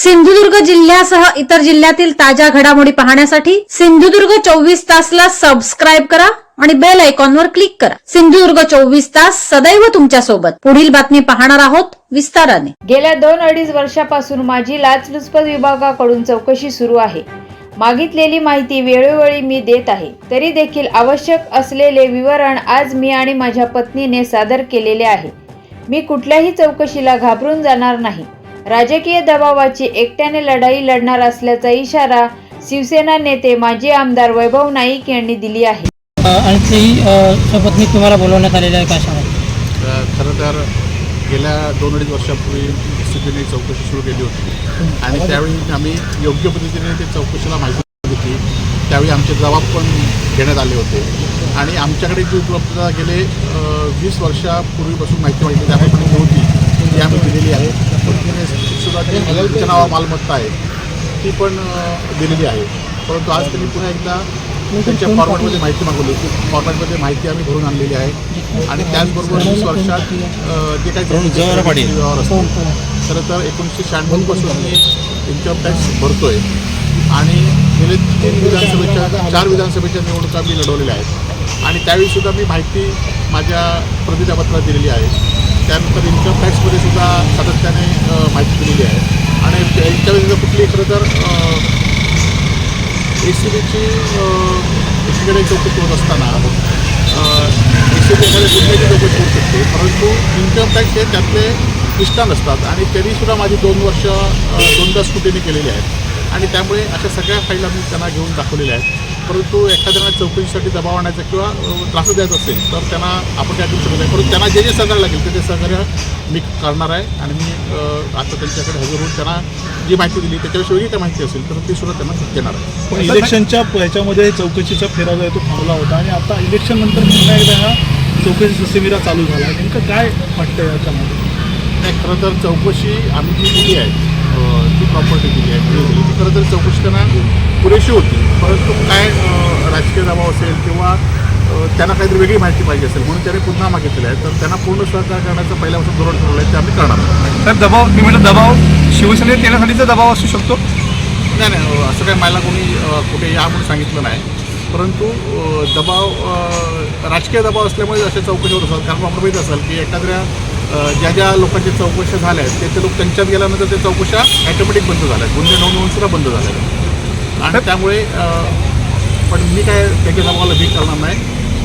सिंधुदुर्ग जिल्ह्यासह इतर जिल्ह्यातील ताज्या घडामोडी पाहण्यासाठी सिंधुदुर्ग चोवीस तासला सबस्क्राईब करा आणि बेल आयकॉनवर क्लिक करा. सिंधुदुर्ग चोवीस तास सदैव तुमच्यासोबत पुढील बातमी पाहणार आहोत विस्ताराने. गेल्या दोन अडीच वर्षापासून माझी लाचलुचपत विभागाकडून चौकशी सुरू आहे. मागितलेली माहिती वेळोवेळी मी देत आहे. तरी देखील आवश्यक असलेले विवरण आज मी आणि माझ्या पत्नीने सादर केलेले आहे. मी कुठल्याही चौकशीला घाबरून जाणार नाही. राजकीय दबावाची एकट्याने लढाई लढणार असल्याचा इशारा शिवसेना नेते माजी आमदार वैभव नाईक यांनी दिली आहे. अ, आणि ती अ, शपथनी तुम्हाला बोलवण्यात आलेलं आहे का शाळेत तर खरं तर गेल्या दोन अडीच वर्षापूर्वी एस सी बीने चौकशी सुरू केली होती. आणि त्यावेळी आम्ही योग्य पद्धतीने ते चौकशीला माहिती होती त्यावेळी आमचे जबाब पण घेण्यात आले होते. आणि आमच्याकडे जी उपलब्धता गेले वीस वर्षापूर्वीपासून माहिती माहिती त्याप्रमाणे होती. ती आम्ही दिलेली आहे. सुद्धा जी नावा मालमत्ता आहे. ती पण दिलेली आहे. परंतु आज त्यांनी पुन्हा एकदा त्यांच्या फॉर्मॅटमध्ये माहिती मागवली. ती फॉर्मॅटमध्ये माहिती आम्ही भरून आणलेली आहे. आणि त्याचबरोबर वीस वर्षात जे काही व्यवहार असतो खरं तर एकोणीसशे शहाण्णवपासून मी इन्कम टॅक्स भरतोय. आणि गेले तीन विधानसभेच्या चार विधानसभेच्या निवडणुका मी लढवलेल्या आहेत. आणि त्यावेळी सुद्धा मी माहिती माझ्या प्रतिज्ञापत्रात दिलेली आहे. त्यानंतर इन्कम टॅक्समध्ये सुद्धा सातत्याने माहिती दिलेली आहे. आणि याच्यावेळी सुद्धा कुठली खरं तर ए सी बीची एकीकडे चौकशी होत असताना ए सी बी एखाद्या कुठल्याही चौकशी होऊ शकते. परंतु इन्कम टॅक्स हे त्यातले निष्ठा नसतात आणि तरीसुद्धा माझी दोन वर्ष दोनदा स्कुटीने केलेली आहेत आणि त्यामुळे अशा सगळ्या फाईल आम्ही त्यांना घेऊन दाखवलेल्या आहेत. परंतु एखाद्याला चौकशीसाठी दबाव आणायचा किंवा त्रास द्यायचा असेल तर त्यांना आपण काय करू शकत नाही परंतु त्यांना जे जे सहकार्य लागेल ते ते सहकार्य मी करणार आहे. आणि मी आता त्यांच्याकडे हजर होऊन त्यांना जी माहिती दिली त्याच्याविषयी वेगळी काय माहिती असेल तर ती सुद्धा त्यांना देणार आहे. पण इलेक्शनच्या ह्याच्यामध्ये चौकशीचा फेरा जो आहे तो थांबला होता. आणि आता इलेक्शन नंतर पुन्हा एकदा हा चौकशी ससेमिरा चालू झाला आहे. नेमकं काय वाटतं याच्यामध्ये? नाही खरं तर चौकशी आम्ही जी दिली आहे ती प्रॉपर्टी दिली आहे. ती खरं तर चौकशी त्यांना पुरेशी होती. परंतु काय राजकीय दबाव असेल किंवा त्यांना काहीतरी वेगळी माहिती पाहिजे असेल म्हणून त्याने पुन्हा मागितलेलं आहे. तर त्यांना पूर्ण सहकार करण्याचं पहिल्यापासून धोरण ठरवलं आहे ते आम्ही करणार आहोत. तर दबाव मी म्हटलं दबाव शिवसेनेत येण्यासाठीचा दबाव असू शकतो? नाही नाही असं काही मला कोणी कुठे या म्हणून सांगितलं नाही. परंतु दबाव राजकीय दबाव असल्यामुळे अशा चौकशी होत असतात. कारण आपण माहीत असाल की एखाद्या ज्या ज्या लोकांच्या चौकशा झाल्या आहेत ते ते लोक त्यांच्यात गेल्यानंतर त्या चौकशा ॲटोमॅटिक बंद झाल्या आहेत. गुन्हे नोंदवून सुद्धा बंद झाल्या आहेत. आणि त्यामुळे पण मी काय त्याच्या दबावाला भीक करणार नाही.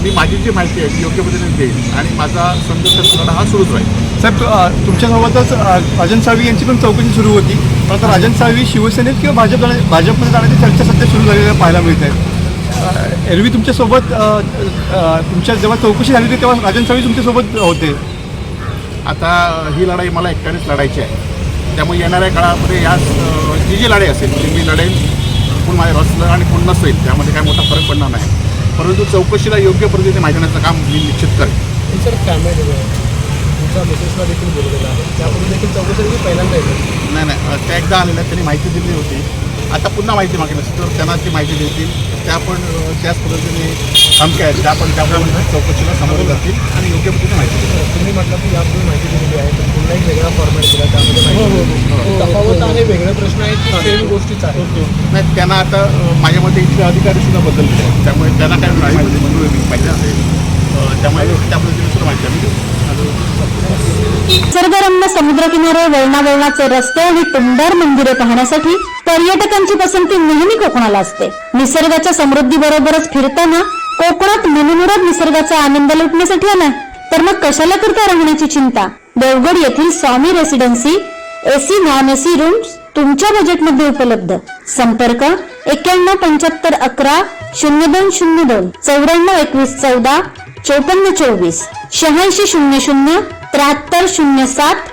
मी माझी जी माहिती आहे ती योग्य पद्धतीने देईन. आणि माझा संघर्ष लढा हा सुरूच राहील. साहेब तुमच्यासोबतच राजन साळवी यांची पण चौकशी सुरू होती. पण आता राजन साळवी शिवसेनेत किंवा भाजप भाजपमध्ये जाण्याची चर्चा सध्या सुरू झालेल्या पाहायला मिळत आहे. एरवी तुमच्यासोबत तुमच्या जेव्हा चौकशी झाली होती तेव्हा राजन साळवी तुमच्यासोबत होते. आता ही लढाई मला एकट्यानेच लढायची आहे. त्यामुळे येणाऱ्या काळामध्ये या अ, जी जी लढाई असेल ती मी लढेन कोण माझ्या असलं आणि कोण नसेल त्यामध्ये काय मोठा फरक पडणार नाही. परंतु चौकशीला योग्य पद्धतीने माहिती देण्याचं काम मी निश्चित करेन. सर कॅमेरे तुमच्या मिसेसला देखील बोललेलं आहे. त्यापूर्वी देखील चौकशी पहिल्यांदा येतो नाही नाही त्या एकदा आलेल्या त्यांनी माहिती दिली होती. आता पुन्हा माहिती मागेल असेल तर त्यांना ती माहिती देतील. त्या पण त्याच पद्धतीने धमक्या आहेत. त्या पण त्या पद्धतीने चौकशीला सामोरे जातील आणि योग्य पद्धतीने माहिती देतील. तुम्ही म्हटलं की यापूर्वी माहिती दिलेली आहे तर पुन्हा एक वेगळा फॉर्मॅट दिला त्यामध्ये माहिती तफावत आहे वेगळे प्रश्न आहेत की सेम गोष्टीच आहे. नाही त्यांना आता माझ्या मते इथले अधिकारी सुद्धा बदलले आहेत. त्यामुळे त्यांना काय माहिती म्हणून पाहिजे असेल. अ, त्यामुळे त्या पद्धतीने सुद्धा माहिती आम्ही देऊ. निसर्गरम्य समुद्रकिनारे वळणावळणाचे रस्ते आणि टुमदार मंदिरे पाहण्यासाठी पर्यटकांची पसंती नेहमी कोकणाला असते. निसर्गाच्या समृद्धी बरोबरच फिरताना कोकणात मनमुराद निसर्गाचा आनंद लुटण्यासाठी आला तर मग कशाला करता राहण्याची चिंता? देवगड येथील Swami residency AC non AC rooms तुमच्या बजेटमध्ये उपलब्ध. संपर्क एक्क्याण्णव पंच्याहत्तर अकरा शून्य दोन शून्य दोन चौऱ्याण्णव एकवीस चौदा चौपन्न चोवीस शहाऐंशी शून्य शून्य त्र्याहत्तर शून्य सात